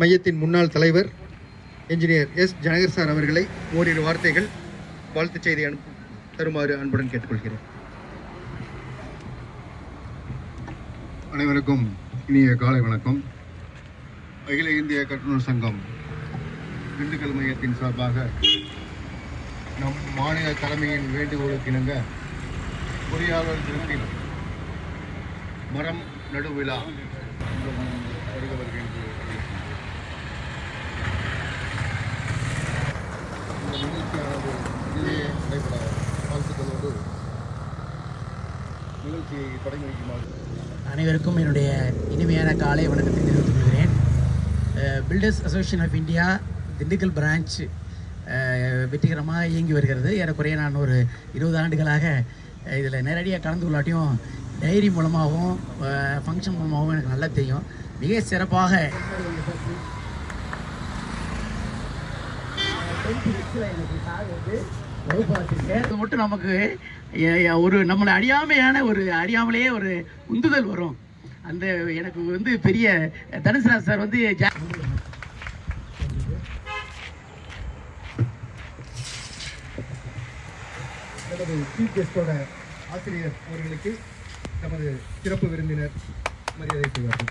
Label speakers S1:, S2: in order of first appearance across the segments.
S1: மையத்தின் முன்னாள் தலைவர் என்ஜினியர் எஸ் ஜனகர் சார் அவர்களை ஓரிரு வார்த்தைகள் வாழ்த்துச் செய்தி அனுப்பு தருமாறு அன்புடன் கேட்டுக்கொள்கிறேன்.
S2: அனைவருக்கும் இனிய காலை வணக்கம். அகில இந்திய கட்டுநர் சங்கம் திண்டுக்கல் மையத்தின் சார்பாக நம் மாநில தலைமையின் வேண்டுகோளுக்கு இணங்க பொறியாளர் தினத்தில் மரம் நடு விழா வருக வருக என்று அறிவிக்கின்றேன். நிகழ்ச்சியானது இதிலே நடைபெற வாழ்த்துக்களோடு நிகழ்ச்சியை தொடங்கி வைக்குமாறு
S3: அனைவருக்கும் என்னுடைய இனிமையான காலை வணக்கத்தை தெரிவித்துக் கொள்கிறேன். Builders association of India Dindigul branch வெற்றிகரமாக இயங்கி வருகிறது. ஏறக்குறைய நான் ஒரு இருபது ஆண்டுகளாக இதில் நேரடியாக கலந்து கொள்ளாட்டியும் டைரி மூலமாகவும் ஃபங்க்ஷன் மூலமாகவும் எனக்கு நல்லா தெரியும். மிக சிறப்பாக அது மட்டும் நமக்கு ஒரு நம்மளை அறியாமையான ஒரு அறியாமலேயே ஒரு உந்துதல் வரும். அந்த எனக்கு வந்து பெரிய தனுசராஜ் சார் வந்து
S1: நமது சீஃப் கெஸ்டோட ஆசிரியர் அவர்களுக்கு நமது சிறப்பு விருந்தினர் மரியாதை செய்வார்கள்.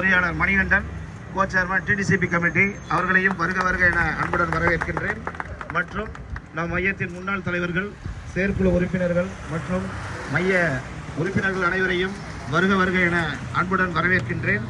S4: பொறியாளர் Manikandan co chairman DTCP committee அவர்களையும் வருக வருக என அன்புடன் வரவேற்கின்றேன். மற்றும் நம் மையத்தின் முன்னாள் தலைவர்கள் செயற்குழு உறுப்பினர்கள் மற்றும் மைய உறுப்பினர்கள் அனைவரையும் வருக வருக என அன்புடன் வரவேற்கின்றேன்.